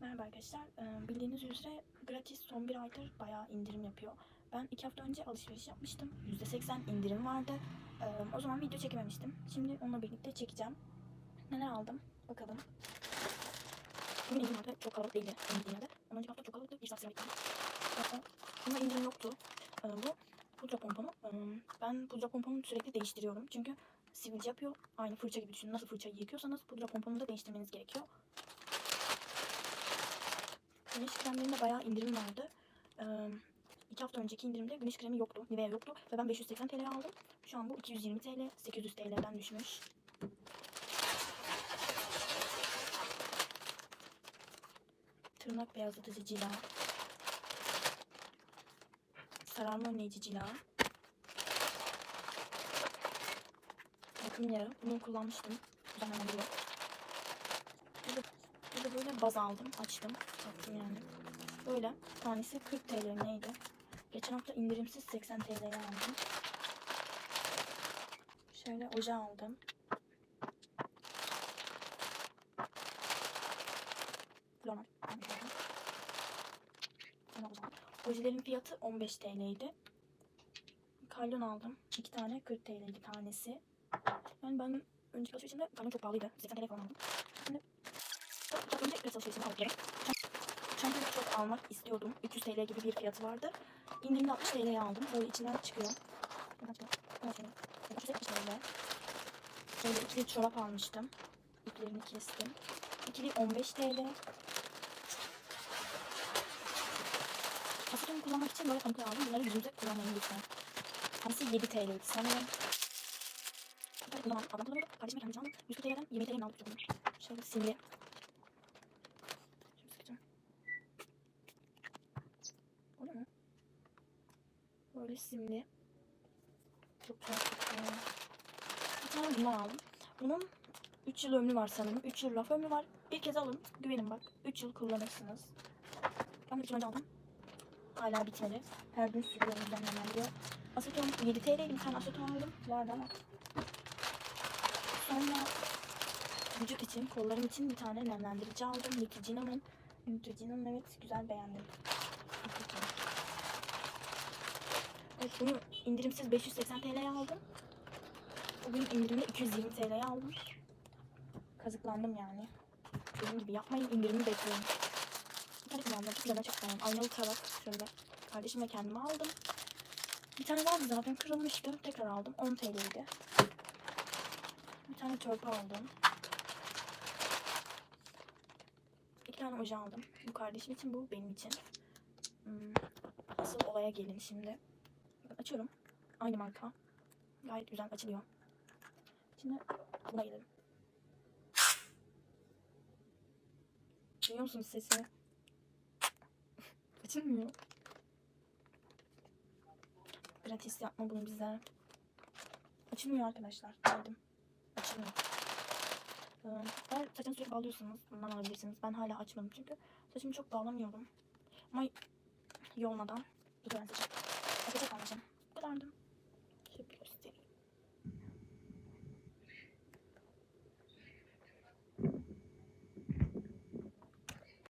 Merhaba arkadaşlar. Ee, Bildiğiniz üzere gratis son bir aydır bayağı indirim yapıyor. Ben iki hafta önce alışveriş yapmıştım. %80 indirim vardı. Ee, O zaman video çekememiştim. Şimdi onunla birlikte çekeceğim. Neler aldım? Bakalım. Bugün indirim. Çok kalabalık değildi. Ondan önceki hafta çok kalabalıktı. Bir saat bunda indirim yoktu. Ee, Bu pudra. Ee, Ben pudra pomponunu sürekli değiştiriyorum. Çünkü sivilce yapıyor. Aynı fırça gibi düşünün. Nasıl fırçayı yıkıyorsanız pudra pomponunu da değiştirmeniz gerekiyor. Güneş kremlerinde bayağı indirim vardı. Ee, iki hafta önceki indirimde güneş kremi yoktu. Nivea yoktu. Ve ben 580 TL'ye aldım. Şu an bu 220 TL. 800 TL'den düşmüş. Tırnak beyazlatıcı cila. Sararma önleyici cila. Bakım yağı. Bunu kullanmıştım. Düzenlendiriyor. Bir de, bir böyle baz aldım. Açtım. Baktım yani. Böyle. Tanesi 40 TL neydi? Geçen hafta indirimsiz 80 TL'ye aldım. Şöyle oje aldım. Normal. Ojelerin fiyatı 15 TL'ydi. Kaylon aldım. İki tane 40 TL'ydi tanesi. Yani ben önceki alışverişimde kaylon çok pahalıydı. 80 TL falan aldım. Şimdi çok önce gratis alışverişimi aldım. Çantayı çok almak istiyordum. 300 TL gibi bir fiyatı vardı. İndirimde 60 TL'ye aldım. Böyle içinden çıkıyor. Buradan çıkıyor. Buradan çıkıyor. 370 TL. Şöyle ikili çorap almıştım. İplerini kestim. İkili 15 TL. Aseton kullanmak için böyle pamuklar aldım. Bunları yüzümüze kullanmayın lütfen. Tanesi 7 TL'ydi sanırım. Ben kullanmadım. Ablam kullanıyordu. Kardeşime kendisi aldım. 100 TL'den 20 TL'den aldık. İyi. Şöyle simli. Şimdi sıkacağım. Oluyor mu? Böyle simli. Çok güzel. Bir tane bundan aldım. Bunun 3 yıl ömrü var sanırım. 3 yıl raf ömrü var. Bir kez alın. Güvenin bak. 3 yıl kullanırsınız. Ben de 3 yıl önce aldım. Hala bitmedi. Her gün sürüyorum düzenlemeliyor. Aseton 7 TL'ydi. Bir tane aseton aldım. Vardı. Sonra vücut için, kollarım için bir tane nemlendirici aldım. Neutrogena'nın. Neutrogena'nın evet güzel beğendim. Evet bunu indirimsiz 580 TL'ye aldım. Bugün indirimde 220 TL'ye aldım. Kazıklandım yani. Dediğim gibi yapmayın indirimi bekliyorum. Bir tane kullandım. Çok güzel çok beğendim. Aynalı tarak şöyle. Kardeşim ve kendime aldım. Bir tane vardı zaten kırılmıştı. Tekrar aldım. 10 TL'ydi. Tane törpü aldım. İki tane oje aldım. Bu kardeşim için, bu benim için. Hmm, Asıl olaya gelin şimdi. Açıyorum. Aynı marka. Gayet güzel açılıyor. Şimdi buna gelelim. Duyuyor musunuz sesini? Açılmıyor. Gratis yapma bunu bize. Açılmıyor arkadaşlar. Dedim. Açılmıyor. Ee, Eğer saçını sürekli bağlıyorsanız bundan alabilirsiniz. Ben hala açmadım çünkü saçımı çok bağlamıyorum. Ama ilk ben seçeceğim. Açacak alacağım. Bu kadardı.